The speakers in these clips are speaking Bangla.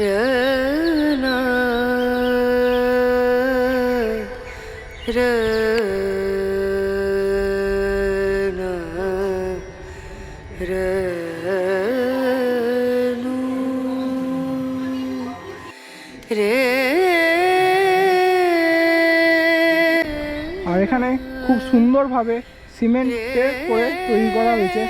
রে আর এখানে খুব সুন্দরভাবে সিমেন্টে করে তৈরি করা হয়েছে।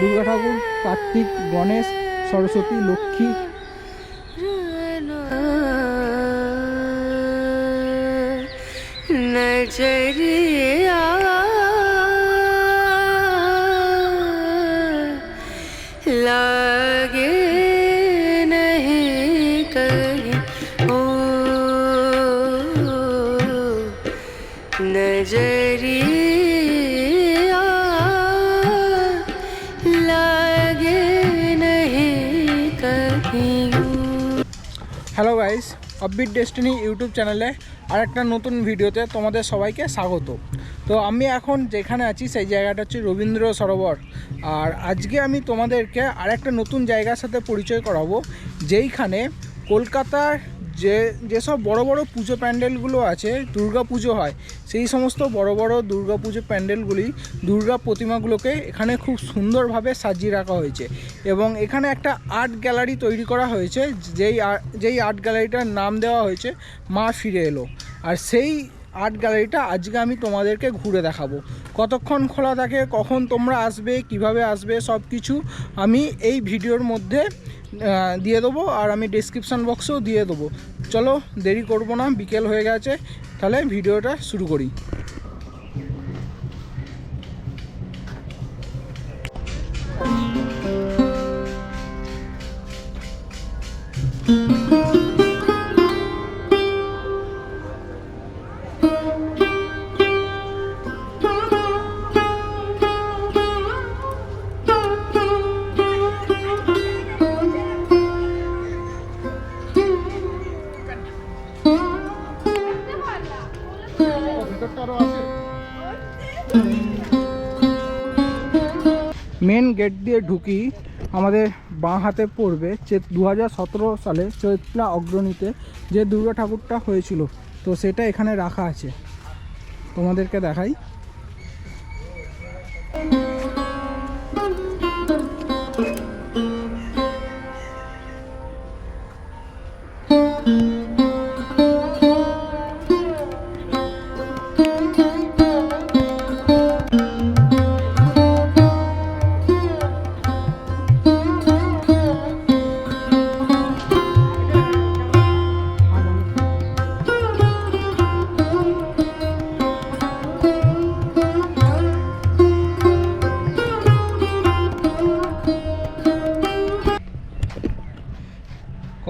দুর্গা ঠাকুর, কার্তিক, গণেশ, সরস্বতী, লক্ষ্মী नजरिया लागे नहीं कहीं ओ नजरिया অববিট ডেস্টিনি ইউটিউব চ্যানেলে আরেকটা নতুন ভিডিওতে তোমাদের সবাইকে স্বাগত। তো আমি এখন যেখানে আছি সেই জায়গাটা হচ্ছে রবীন্দ্র সরোবর। আর আজকে আমি তোমাদেরকে আর একটা নতুন জায়গার সাথে পরিচয় করাবো, যেইখানে কলকাতার যে যেসব বড় বড় পুজো প্যান্ডেলগুলো আছে, দুর্গা পুজো হয়, সেই সমস্ত বড় বড় দুর্গা পুজো প্যান্ডেলগুলি দুর্গা প্রতিমাগুলোকে এখানে খুব সুন্দরভাবে সাজিয়ে রাখা হয়েছে এবং এখানে একটা আর্ট গ্যালারি তৈরি করা হয়েছে, যেই যেই আর্ট গ্যালারিটার নাম দেওয়া হয়েছে, মা ফিরে এলো। আর সেই আর্ট গ্যালারিটা আজকে আমি তোমাদেরকে ঘুরে দেখাবো। কতক্ষণ খোলা থাকে, কখন তোমরা আসবে, কীভাবে আসবে সব কিছু আমি এই ভিডিওর মধ্যে দিয়ে দেবো আর আমি ডিসক্রিপশান বক্সেও দিয়ে দেবো। চলো দেরি করব না, বিকেল হয়ে গেছে। তাহলে ভিডিওটা শুরু করি। মেন গেট দিয়ে ঢুকি আমাদের বাঁ হাতে পড়বে যে দু হাজার সতেরো সালে চৈত্রা অগ্রণীতে যে দুর্গা ঠাকুরটা হয়েছিল। তো সেটা এখানে রাখা আছে। তোমাদেরকে দেখাই।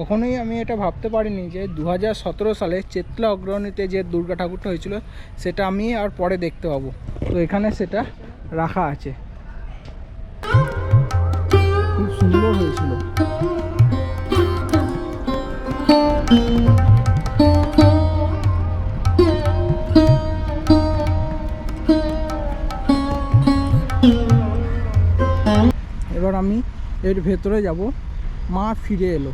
কখনোই আমি এটা ভাবতে পারিনি যে দু হাজার সতেরো সালে চেতলা অগ্রণীতে যে দুর্গা ঠাকুরটা হয়েছিল, সেটা আমি আর পরে দেখতে পাবো। তো এখানে সেটা রাখা আছে। খুব সুন্দর হয়েছিল। এবার আমি এর ভেতরে যাব। মা ফিরে এলো।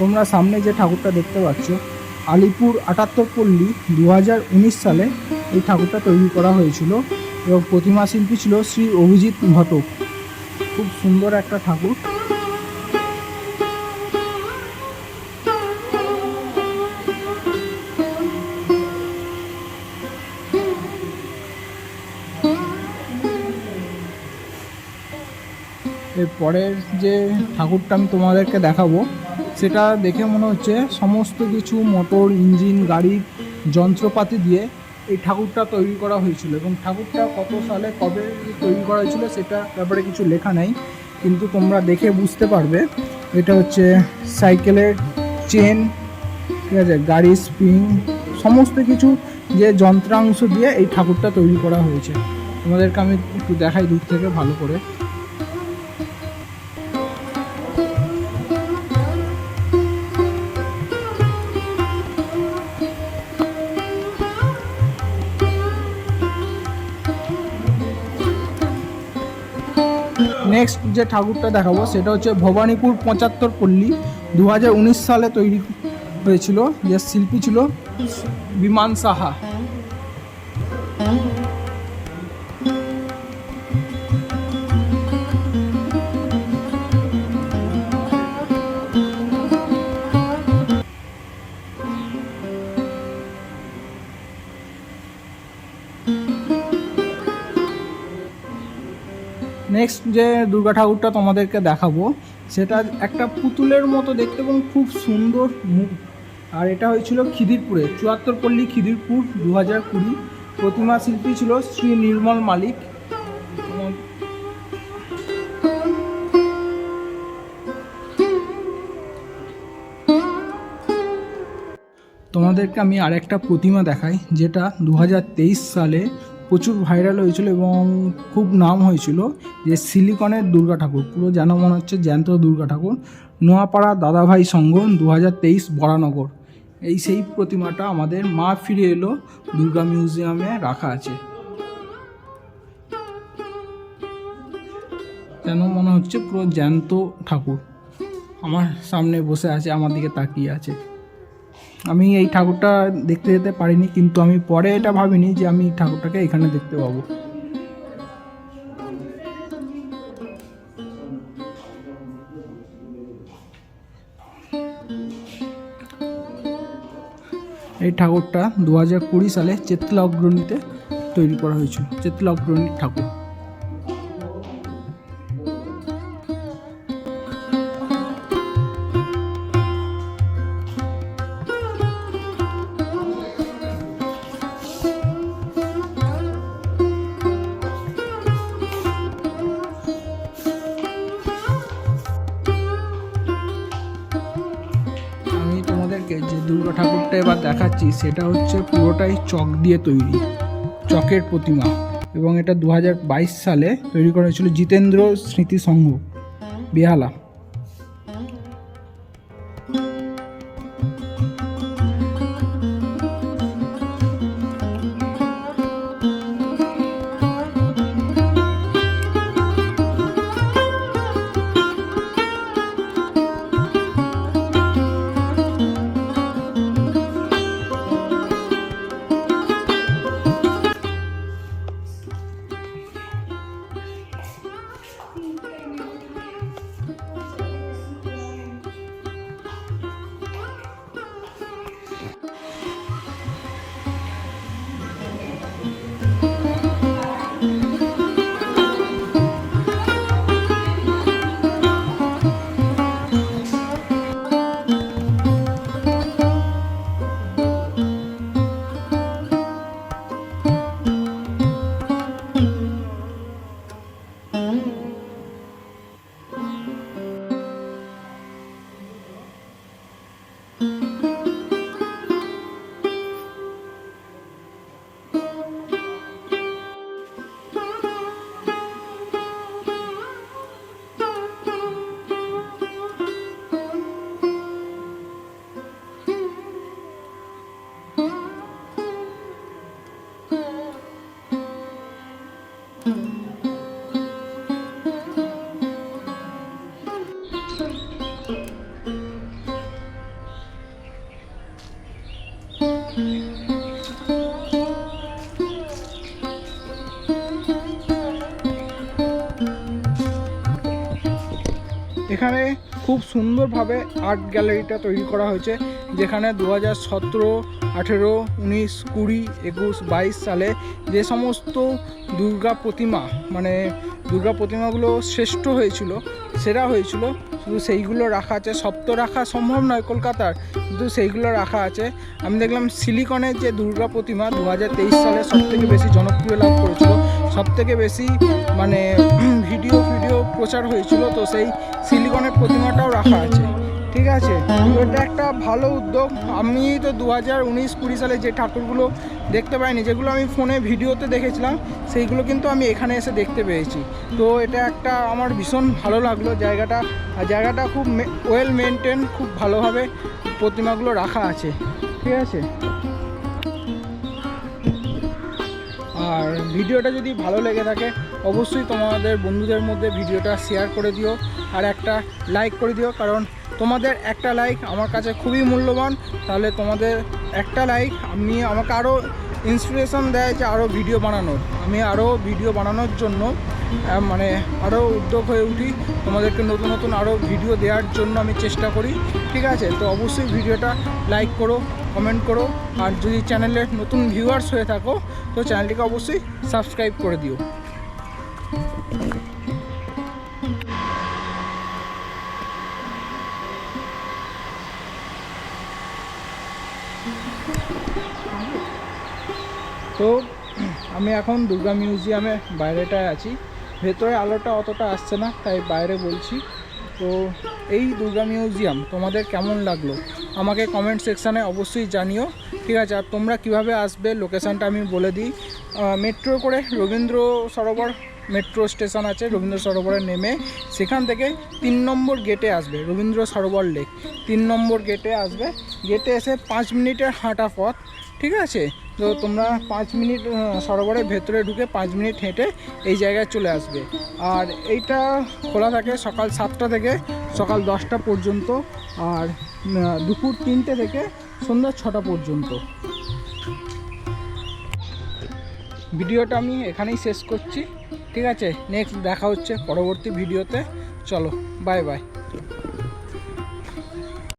তোমরা সামনে যে ঠাকুরটা দেখতে পাচ্ছ, আলিপুর আটাত্তর পল্লী দু হাজার উনিশ সালে এই ঠাকুরটা তৈরি করা হয়েছিল। এবং প্রতিমা শিল্পী ছিল শ্রী অভিজিৎ ঘটক। খুব সুন্দর একটা ঠাকুর। এরপরের যে ঠাকুরটা আমি তোমাদেরকে দেখাবো, সেটা দেখে মনে হচ্ছে সমস্ত কিছু, মোটর, ইঞ্জিন গাড়ির যন্ত্রপাতি দিয়ে এই ঠাকুরটা তৈরি করা হয়েছিল এবং ঠাকুরটা কত সালে কবে তৈরি করা হয়েছিল সেটা ব্যাপারে কিছু লেখা নেই, কিন্তু তোমরা দেখে বুঝতে পারবে। এটা হচ্ছে সাইকেলের চেন, ঠিক আছে গাড়ির স্প্রিং, সমস্ত কিছু যে যন্ত্রাংশ দিয়ে এই ঠাকুরটা তৈরি করা হয়েছে। তোমাদেরকে আমি একটু দেখাই দূর থেকে ভালো করে। নেক্সট যে ঠাকুরটা দেখাবো, সেটা হচ্ছে ভবানীপুর পঁচাত্তর পল্লী। দু হাজার উনিশ সালে তৈরি হয়েছিল, যে শিল্পী ছিল বিমান সাহা। নেক্সট যে দুর্গা ঠাকুরটা তোমাদেরকে দেখাবো, সেটা একটা পুতুলের মতো দেখতে এবং খুব সুন্দর মুখ। আর এটা হয়েছিল খিদিরপুরে, চুয়াত্তর পল্লী খিদিরপুর দু হাজার কুড়ি। প্রতিমা শিল্পী ছিল শ্রী নির্মল মালিক। তোমাদেরকে আমি আরেকটা প্রতিমা দেখাই, যেটা দু হাজার তেইশ সালে প্রচুর ভাইরাল হয়েছিল এবং খুব নাম হয়েছিল যে সিলিকনের দুর্গা ঠাকুর। পুরো যেন মনে হচ্ছে জ্যান্ত দুর্গা ঠাকুর। নোয়াপাড়া দাদাভাই সংঘ দু হাজার তেইশ বরানগর। এই সেই প্রতিমাটা আমাদের মা ফিরে এলো, দুর্গা মিউজিয়ামে রাখা আছে। যেন মনে হচ্ছে পুরো জ্যান্ত ঠাকুর। আমার সামনে বসে আছে, আমার দিকে তাকিয়ে আছে। আমি এই ঠাকুরটা দেখতে যেতে পারিনি, কিন্তু আমি পরে এটা ভাবিনি যে আমি ঠাকুরটাকে এখানে দেখতে পাবো। এই ঠাকুরটা দু হাজার কুড়ি সালে চেতলা অগ্রণীতে তৈরি করা হয়েছিল, চেতলা অগ্রণী ঠাকুর। দেখাচ্ছি, সেটা হচ্ছে পুরোটাই চক দিয়ে তৈরি, চকের প্রতিমা। এবং এটা দু হাজার বাইশ সালে তৈরি করা হয়েছিল জিতেন্দ্র স্মৃতি সংঘ বেহালা। এখানে খুব সুন্দরভাবে আর্ট গ্যালারিটা তৈরি করা হয়েছে, যেখানে দু হাজার সতেরো, আঠেরো, উনিশ, কুড়ি, একুশ, বাইশ সালে যে সমস্ত দুর্গা প্রতিমা মানে দুর্গা প্রতিমাগুলো শ্রেষ্ঠ হয়েছিল, সেরা হয়েছিল। শুধু সেইগুলো রাখা আছে, সব তো রাখা সম্ভব নয় কলকাতার, কিন্তু সেইগুলো রাখা আছে। আমি দেখলাম সিলিকনের যে দুর্গা প্রতিমা দু হাজার তেইশ সালে সব থেকে বেশি জনপ্রিয় লাভ করেছিল সব থেকে বেশি মানে ভিডিও ভিডিও প্রচার হয়েছিল, তো সেই সিলিকনের প্রতিমাটাও রাখা আছে। ঠিক আছে? একটা ভালো উদ্যোগ। আমি তো দু হাজার উনিশ কুড়ি সালে যে ঠাকুরগুলো দেখতে পাইনি, যেগুলো আমি ফোনে ভিডিওতে দেখেছিলাম, সেইগুলো কিন্তু আমি এখানে এসে দেখতে পেয়েছি। তো এটা একটা আমার ভীষণ ভালো লাগল জায়গাটা। আর জায়গাটা খুব ওয়েল মেনটেন খুব ভালোভাবে প্রতিমাগুলো রাখা আছে। ঠিক আছে? আর ভিডিওটা যদি ভালো লেগে থাকে, অবশ্যই তোমাদের বন্ধুদের মধ্যে ভিডিওটা শেয়ার করে দিও। আর একটা লাইক করে দিও, কারণ তোমাদের একটা লাইক আমার কাছে খুবই মূল্যবান। তাহলে তোমাদের একটা লাইক আমি আমাকে আরও ইন্সপিরেশন দেয় যে আরও ভিডিও বানানোর। আমি আরও ভিডিও বানানোর জন্য মানে আরও উদ্যোগ হয়ে উঠি। তোমাদেরকে নতুন নতুন আরও ভিডিও দেওয়ার জন্য আমি চেষ্টা করি। ঠিক আছে? তো অবশ্যই ভিডিওটা লাইক করো কমেন্ট করো। আর যদি চ্যানেলে নতুন ভিউয়ার্স হয়ে থাকো, তো চ্যানেলটিকে অবশ্যই সাবস্ক্রাইব করে দিও। তো আমি এখন দুর্গা মিউজিয়ামে বাইরেটায় আছি। ভেতরে আলোটা অতটা আসছে না, তাই বাইরে বলছি। তো এই দুর্গা মিউজিয়াম, তোমাদের কেমন লাগল? আমাকে কমেন্ট সেকশানে অবশ্যই জানিও। ঠিক আছে, আর তোমরা কীভাবে আসবে? লোকেশানটা আমি বলে দিই। মেট্রো করে রবীন্দ্র সরোবর মেট্রো স্টেশন আছে, রবীন্দ্র সরোবরে নেমে সেখান থেকে তিন নম্বর গেটে আসবে, রবীন্দ্র সরোবর লেক তিন নম্বর গেটে আসবে। গেটে এসে পাঁচ মিনিটের হাঁটা পথ, ঠিক আছে? তো তোমরা পাঁচ মিনিট সরোবরের ভেতরে ঢুকে পাঁচ মিনিট হেঁটে এই জায়গায় চলে আসবে। আর এইটা খোলা থাকে সকাল সাতটা থেকে সকাল দশটা পর্যন্ত আর দুপুর তিনটে থেকে সন্ধ্যা ছটা পর্যন্ত। ভিডিওটা আমি এখানেই শেষ করছি। ঠিক আছে নেক্সট দেখা হচ্ছে পরবর্তী ভিডিওতে। চলো বাই বাই